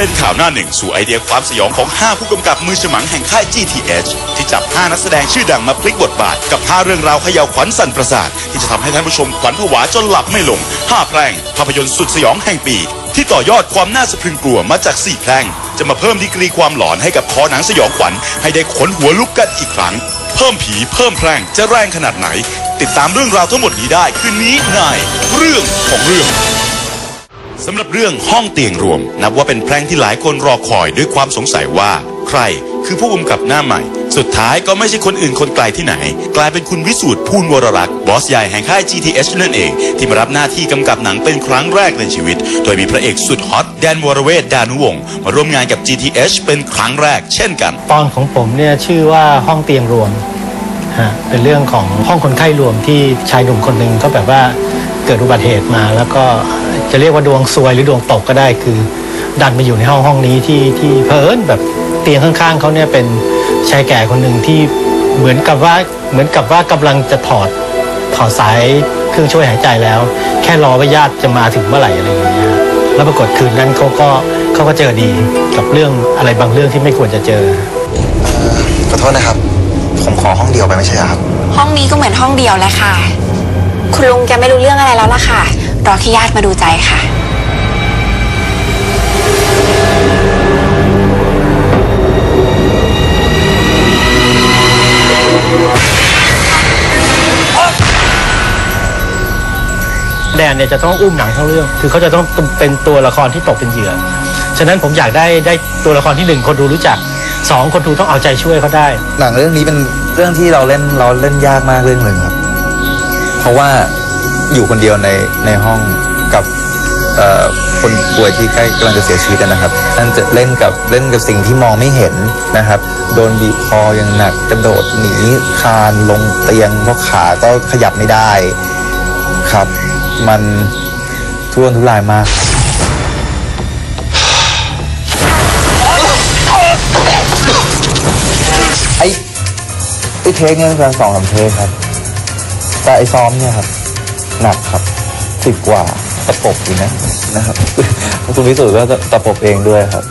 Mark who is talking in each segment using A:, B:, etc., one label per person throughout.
A: เด็นข่าวหน้าหนึ่งสู่ไอเดียความสยองของ 5 ผู้กำกับมือฉมังแห่งค่าย GTH ที่จับ 5 นักแสดงชื่อดังมาพลิกบทบาท กับ 5 เรื่องราวเขย่าวขวัญสั่นประสาท ที่จะทำให้ท่านผู้ชมขวัญผวาจนหลับไม่ลง 5 แพร่งภาพยนตร์สุดสยองแห่งปี ที่ต่อยอดความน่าสะพรึงกลัวมาจาก 4 แพร่ง จะมาเพิ่มดีกรีความหลอนให้กับคอหนังสยองขวัญให้ได้ขนหัวลุกกันอีกครั้ง เพิ่มผีเพิ่มแพร่งจะแรงขนาดไหน ติดตามเรื่องราวทั้งหมดนี้ได้คืนนี้ในเรื่องของเรื่อง สำหรับเรื่องห้องเตียงรวม นับว่าเป็นแพร่งที่หลายคนรอคอยด้วยความสงสัยว่า ใครคือผู้กำกับหน้าใหม่ สุดท้ายก็ไม่ใช่คนอื่นคนไกลที่ไหน กลายเป็นคุณวิสูตรภูลวรรักษ์บอสใหญ่แห่งค่าย GTH นั่นเอง ที่มารับหน้าที่กำกับหนังเป็นครั้งแรกในชีวิต โดยมีพระเอกสุดฮอตแดนวรเวทดานุวงศ์มาร่วมงานกับ GTH เป็นครั้งแรก เช่นกัน
B: ตอนของผมเนี่ยชื่อว่าห้องเตียงรวมฮะเป็นเรื่องของห้องคนไข้รวมที่ชายหนุ่มคนหนึ่งก็แบบว่า เกิดอุบัติเหตุมา แล้วก็จะเรียกว่าดวงซวยหรือดวงตกก็ได้คือ ดันมาอยู่ในห้องห้องนี้ที่ที่เพอิญแบบเตียงข้างๆเขาเนี่ยเป็นชายแก่คนหนึ่งที่เหมือนกับว่าเหมือนกับว่ากำลังจะถอดถอดสายเครื่องช่วยหายใจแล้ว แค่รอว่าญาติจะมาถึงเมื่อไหร่อะไรอย่างเงี้ยฮะแล้วปรากฏคืนนั้นเขาก็เขาก็เจอดีกับเรื่องอะไรบางเรื่องที่ไม่ควรจะเจอ
C: ขอโทษนะครับ ผมขอห้องเดียวไปไม่ใช่เหรอครับ
D: ห้องนี้ก็เหมือนห้องเดียวแหละค่ะ คุณลุงแกไม่รู้เรื่องอะไรแล้วล่ะค่ะ รอแค่ญาติมาดูใจค่ะ
B: แดนเนี่ยจะต้องอุ้มหนังทั้งเรื่อง คือเขาจะต้องเป็นตัวละครที่ตกเป็นเหยื่อ ฉะนั้นผมอยากได้ได้ตัวละครที่หนึ่งคนดูรู้จักสองคนดูต้องเอาใจช่วยเขาได้
C: หนังเรื่องนี้เป็นเรื่องที่เราเล่นเราเล่นยากมากเรื่องหนึ่งครับเพ ราะว่าอยู่คนเดียวในในห้องกับคนป่วยที่ใกล้กำลังจะเสียชีวิตนะครับนั่นจะเล่นกับเล่นกับสิ่งที่มองไม่เห็นนะครับ โดนบีบคออย่างหนักกระโดดหนีคานลงเตียงเพราะขาก็ขยับไม่ได้ครับ มันทุรนทุรายมากไอ้ไอ้เทคเนี่ยประมาณสองสามเทคครับ แต่ไอซ้อมเนี่ยครับหนักครับสิบกว่าตะปบอยู่นะนะครับคุณพิสูจน์ก็ตะปบเองด้วยครับ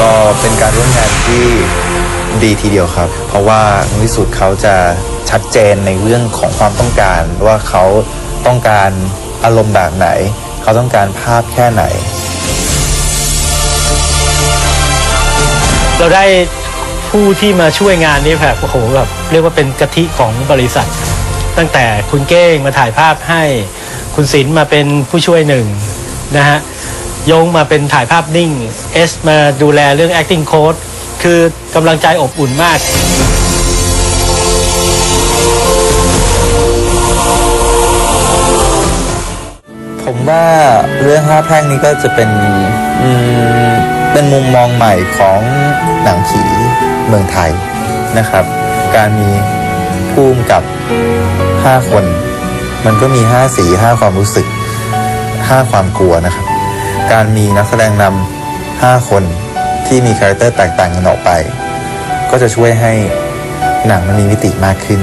C: ก็เป็นการร่วมงานที่ดีทีเดียวครับ เพราะว่านุ้ยสุดเขาจะชัดเจนในเรื่องของความต้องการ ว่าเขาต้องการอารมณ์แบบไหน เขาต้องการภาพแค่ไหน
B: เราได้ผู้ที่มาช่วยงานนี้แบบโอ้โหแบบเรียกว่าเป็นกะทิของบริษัท ตั้งแต่คุณเก้งมาถ่ายภาพให้ คุณศิลป์มาเป็นผู้ช่วยหนึ่งนะฮะยงมาเป็นถ่ายภาพนิ่งเอสมาดูแลเรื่อง acting coach คือกำลังใจอบอุ่นมาก
C: ว่าเรื่องห้าแพร่งนี้ก็จะเป็นเป็นมุมมองใหม่ของหนังผีเมืองไทยนะครับ การมีภูมิกับห้าคน มันก็มีห้าสีห้าความรู้สึกห้าความกลัวนะครับ การมีนักแสดงนำห้าคนที่มีคาแรคเตอร์แตกต่างกันออกไป ก็จะช่วยให้หนังมันมีมิติมากขึ้น